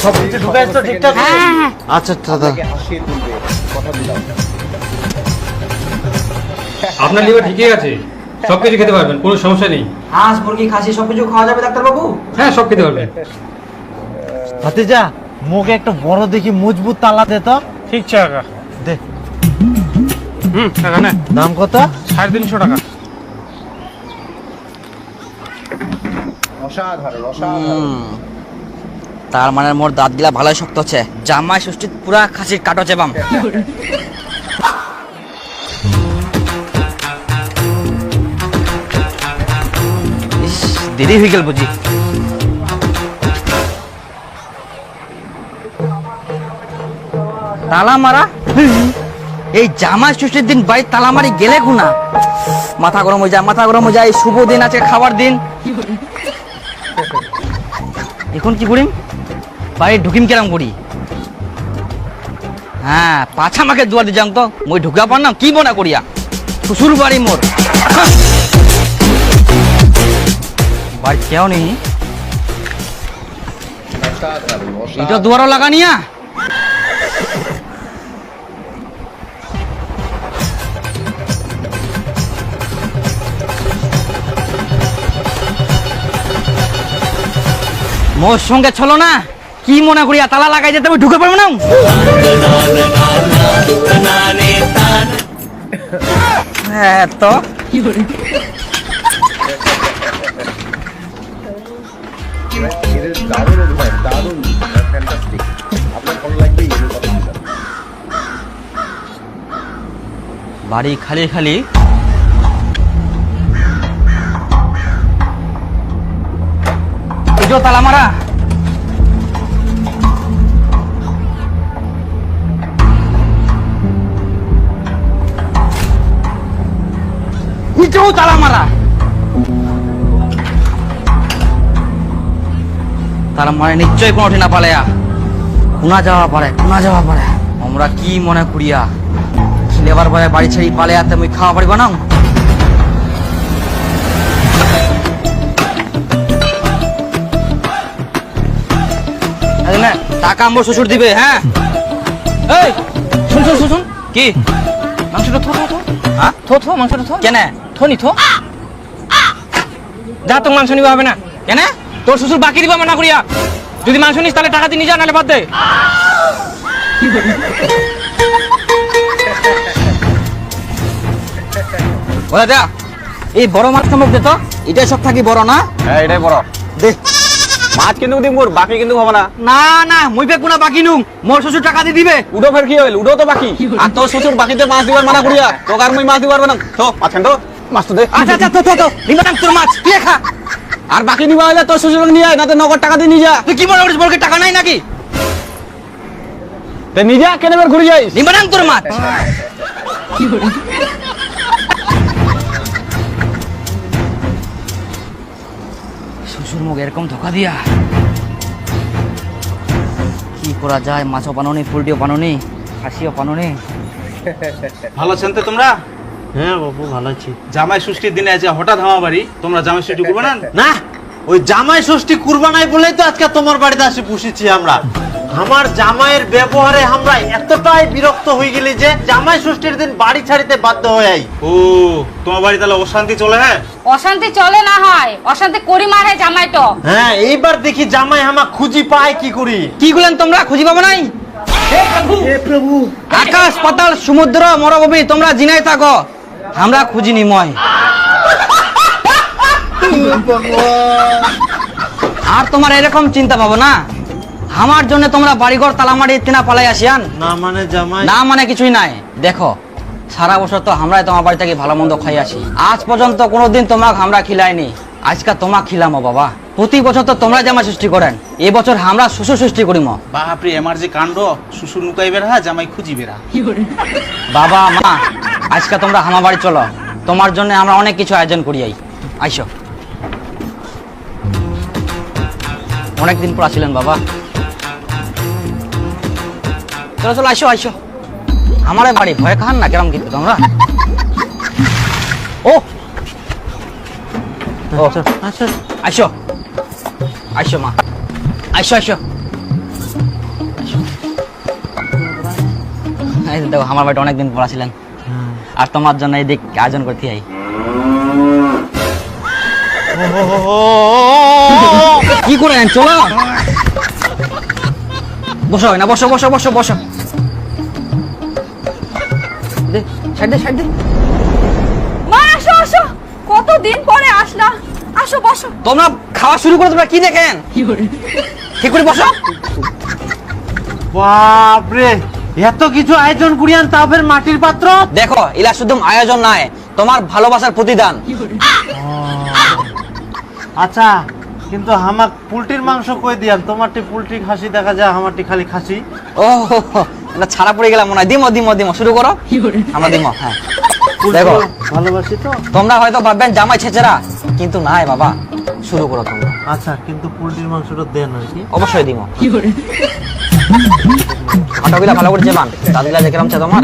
Batch তো ঠিকঠাক হ্যাঁ হ্যাঁ, আচ্ছা দাদা। হাসিয়ে তুলবে কথা দিলাম। আপনার লিভার ঠিকই আছে। সব কিছু খেতে পারবেন কোনো সমস্যা নেই। হাঁস মুরগি খাসি সবকিছু খাওয়া যাবে ডাক্তারবাবু? হ্যাঁ সব খেতে পারবেন। ভাতিজা মুখে একটা বড় দেখি মজবুত তালা দে তো। ঠিক আছে কাকা দে। হুম কাকা না। দাম কত? সাড়ে তিনশো টাকা। অসাধারণ অসাধারণ। তার মানে মোর দাঁত গিলা ভালোই শক্ত হচ্ছে। জামাই ষষ্ঠী পুরা খাসির কাটো চেবাম দেরি হয়ে গেল বুঝি। তালা মারা? এই জামাই ষষ্ঠীর দিন বাড়ি তালা মারি গেলে গুনা মাথা গরম হয়ে যায়, মাথা গরম হয়ে যায়। শুভ দিন আছে খাবার দিন। এখন কি করিম? বাড়ি ঢুকিম কেরাম করি? হ্যাঁ পাছা মাকে দুয়ার দি যাং তো। মই ঢুকা পার না, কি বনা করিয়া? শ্বশুর বাড়ি মোর। বাড়ি কেউ নেই। এটা দুয়ারও লাগানিয়া মোর সঙ্গে চলো না? কি মনে করিয়া তালা লাগাই যেতে ঢুকে পারব না? হ্যাঁ তো। বাড়ি খালি খালি। তালা মারা। নিচেও তালা মারা। তার মানে নিশ্চয়ই কোনো না পালেয়া কোনা যাওয়া পারে কোনা যাওয়া পারে আমরা কি মনে করিয়া লেবার বয় বাড়ি ছেড়ে পালে আতে মুই খাওয়া পারিব না টাকা আমার শ্বশুর দিবে হ্যাঁ? এই শুন শুন শুন শুন। কি? মাংসটা থো থো থো। হ্যাঁ? থো থো মাংসটা থো। কেন? থো নি থো। যা তোর মাংস নিবা হবে না। কেন? তোর শ্বশুর বাকি দিবা মানা করিয়া যদি মাংস নিস তাহলে টাকা দিয়ে যা নাহলে বাদ দে। ওরা যা। এই বড় মাছ মুখ দে তো। এটাই সব থাকি বড় না? হ্যাঁ এটাই বড়। দে। মাছ কিন্তু দিম মোর বাকি কিন্তু হবে না। না না মুই পে কোনা বাকি নুম। মোর শ্বশুর টাকা দিয়ে দিবে। উডো ফের কি হইল উডো তো বাকি। আর তোর শ্বশুর বাকিতে মাছ দিবার মানা করিয়া তোকে আর মুই মাছ দিবার না তো মাছ খান তো মাছ দে। আচ্ছা আচ্ছা তো তো তো তোর মাছ। তুই খা। আর বাকি নিবা হলে তোর শ্বশুর নিয়ে আয় না তো নগদ টাকা দিয়ে নিয়ে যা। তুই কি মনে করিস বলকে টাকা নাই নাকি? তে নিয়ে যা কেন ঘুরে যাইস? তোর মাছ। শ্বশুর মুখ এরকম ধোকা দিয়া। কি করা যায়? মাছও বানানি পোলট্রিও বানানি খাসিও বানানি ভালো আছেন তো তোমরা? হ্যাঁ বাবু ভালো আছি। জামাই ষষ্ঠীর দিনে আছে হঠাৎ আমার বাড়ি তোমরা জামাই ষষ্ঠী করবে না? না ওই জামাই ষষ্ঠী কুরবানাই বলেই তো আজকে তোমার বাড়িতে আসি বসেছি আমরা। আমার জামাইয়ের ব্যবহারে আমরা এতটাই বিরক্ত হয়ে গেলি যে জামাই ষষ্ঠীর দিন বাড়ি ছাড়িতে বাধ্য হয়ে আই। ও তোমার বাড়ি তাহলে অশান্তি চলে হ্যাঁ? অশান্তি চলে না হয় অশান্তি করি মারে জামাই তো। হ্যাঁ এইবার দেখি জামাই আমা খুঁজি পায় কি করি। কি গুলেন তোমরা খুঁজি পাবো নাই? আকাশ পাতাল সমুদ্র মরভূমি তোমরা জিনাই থাকো। আমরা খুঁজিনি ময় আর তোমার এরকম চিন্তা পাবো না। আমার জন্য তোমরা বাড়িঘর তালামারি তিনা পালাই আসিয়ান। না মানে জামাই। না মানে কিছুই নাই। দেখো সারা বছর তো আমরাই তোমার বাড়ি থেকে ভালো মন্দ খাই আসি। আজ পর্যন্ত কোনোদিন তোমাকে আমরা খিলাইনি। আজকে তোমাক খিলামো বাবা। প্রতি বছর তো তোমরা জামা সৃষ্টি করেন। এই বছর আমরা শ্বশুর সৃষ্টি করিম। বাপরে এমার যে কাণ্ড। শ্বশুর লুকাই বেড়া জামাই খুঁজি বেড়া বাবা মা আজকে তোমরা আমার বাড়ি চলো। তোমার জন্য আমরা অনেক কিছু আয়োজন করি আই। আইসো। অনেকদিন পর আসিলেন বাবা। চলো চলো আইসো আইসো। আমার বাড়ি। ভয় খান না কেরম কিন্তু তোমরা। ও! ও আচ্ছা আইসো। আইসো মা। আইসো আইসো। দেখো আমার বাড়িটা অনেকদিন পড়া ছিলেন আর তোমার জন্য এই দিক আয়োজন করতে আই। কি করেন চলো বসো না বসো বসো বসো বসো। দে সাইড দে সাইড দে। মা আসো আসো। কতদিন পরে আসলা? আসো বসো। তোমরা খাওয়া শুরু করে তোমরা কি দেখেন? ঠিক করে বসো। বাপরে। এত কিছু আয়োজন করিয়ান তা ফের মাটির পাত্র? দেখো ইলা শুধু আয়োজন নাই তোমার ভালোবাসার প্রতিদান। আচ্ছা কিন্তু হামাক পোলট্রির মাংস কই দিয়ান? তোমারটি পোলট্রি খাসি দেখা যায় আমারটি খালি খাসি। ও এটা ছাড়া পড়ে গেলাম মনে হয়। দিমো দিমো দিমো শুরু করো। আমরা দিমো হ্যাঁ। দেখো। ভালোবাসি তো? তোমরা হয়তো ভাববেন জামাই ছেচেরা কিন্তু নাই বাবা শুরু করো তোমরা। আচ্ছা কিন্তু পোলট্রির মাংসটা দেন আর কি। অবশ্যই দিমো। হাঁটাগুলা ভালো করে চেপান দাদুলা দেখলাম তোমার?